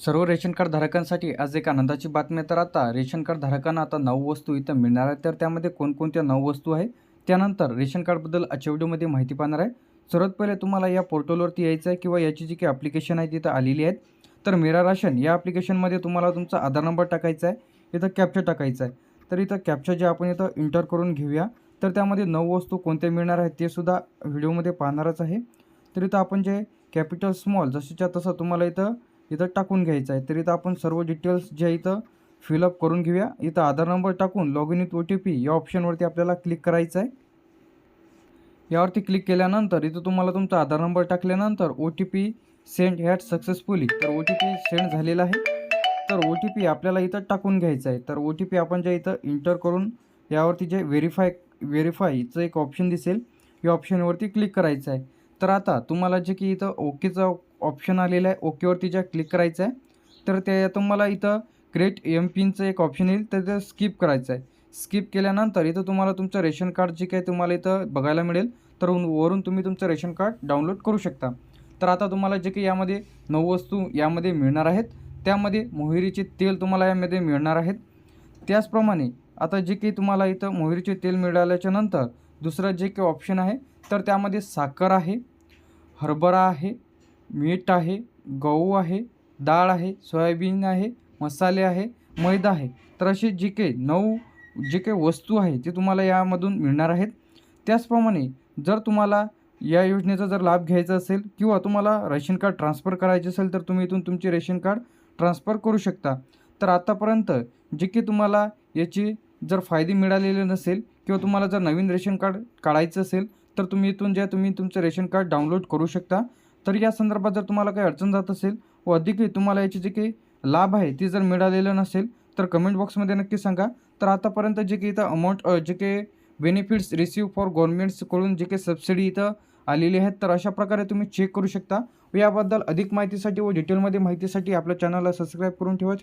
सर्व ration card धारकांसाठी आज एक आनंदाची बातमी तर आता रेशन कार्ड धारकांना आता नऊ वस्तू इथं मिळणार आहेत. तर त्यामध्ये कोणकोणत्या नऊ वस्तू आहे? त्यानंतर रेशन कार्डबद्दल आजच्या व्हिडिओमध्ये माहिती पाहणार आहे. सर्वात पहिले तुम्हाला या पोर्टलवरती यायचं आहे किंवा याची जी काही ॲप्लिकेशन आहे तिथं आलेली आहेत. तर मेरा राशन या ॲप्लिकेशनमध्ये तुम्हाला तुमचा आधार नंबर टाकायचा आहे. इथं कॅप्चा टाकायचा आहे. तर इथं कॅप्चा जे आपण इथं इंटर करून घेऊया. तर त्यामध्ये नऊ वस्तू कोणत्या मिळणार आहेत ते सुद्धा व्हिडिओमध्ये पाहणारच आहे. तर इथं आपण जे कॅपिटल स्मॉल जसंच्या तसं तुम्हाला इथं इथं टाकून घ्यायचं आहे. तर इथं आपण सर्व डिटेल्स जे आहे इथं फिलअप करून घेऊया. इथं आधार नंबर टाकून log in with O T P या ऑप्शनवरती आपल्याला क्लिक करायचं आहे. यावरती क्लिक केल्यानंतर इथं तुम्हाला तुमचा आधार नंबर टाकल्यानंतर O T P send had successfully तर ओ टी पी सेंड झालेला आहे. तर ओ टी पी आपल्याला इथं टाकून घ्यायचं आहे. तर ओ टी पी आपण जे इथं इंटर करून यावरती जे व्हेरीफाय व्हेरीफायचं एक ऑप्शन दिसेल या ऑप्शनवरती क्लिक करायचं आहे. तर आता तुम्हाला जे की इथं ओकेचं ऑप्शन आलेलं आहे. ओकेवरती ज्या क्लिक करायचं आहे तर ते तुम्हाला इथं क्रिएट एम पिनचं एक ऑप्शन येईल. तर ते स्किप करायचं आहे. स्किप केल्यानंतर इथं तुम्हाला तुमचं रेशन कार्ड जे काही तुम्हाला इथं बघायला मिळेल तर वरून तुम्ही तुमचं रेशन कार्ड डाउनलोड करू शकता. तर आता तुम्हाला जे काही यामध्ये नऊ वस्तू यामध्ये मिळणार आहेत त्यामध्ये मोहरीचे तेल तुम्हाला यामध्ये मिळणार आहेत. त्याचप्रमाणे आता जे काही तुम्हाला इथं मोहरीचे तेल मिळाल्याच्या नंतर दुसरं जे काही ऑप्शन आहे तर त्यामध्ये साखर आहे हरभरा आहे मीठ आहे गहू आहे डाळ आहे सोयाबीन आहे मसाले आहे मैदा आहे. तर असे जे काही नऊ जे काही वस्तू आहे ते तुम्हाला यामधून मिळणार आहेत. त्याचप्रमाणे जर तुम्हाला या योजनेचा जर लाभ घ्यायचा असेल किंवा तुम्हाला रेशन कार्ड ट्रान्सफर करायचे असेल तर तुम्ही इथून तुमचे रेशन कार्ड ट्रान्सफर करू शकता. तर आतापर्यंत जे की तुम्हाला याचे जर फायदे मिळालेले नसेल किंवा तुम्हाला जर नवीन रेशन कार्ड काढायचं असेल तर तुम्ही इथून जे तुम्ही तुमचं रेशन कार्ड डाउनलोड करू शकता. तर या संदर्भात जर तुम्हाला काही अडचण जात असेल व अधिक तुम्हाला याची जे काही लाभ आहे ते जर मिळालेलं नसेल तर कमेंट बॉक्समध्ये नक्की सांगा. तर आतापर्यंत जे काही इथं अमाऊंट जे काही बेनिफिट्स रिसिव्ह फॉर गव्हर्नमेंट्सकडून जे काही सबसिडी इथं आलेली आहेत तर अशा प्रकारे तुम्ही चेक करू शकता. व याबद्दल अधिक माहितीसाठी व डिटेलमध्ये माहितीसाठी आपल्या चॅनलला सबस्क्राईब करून ठेवा.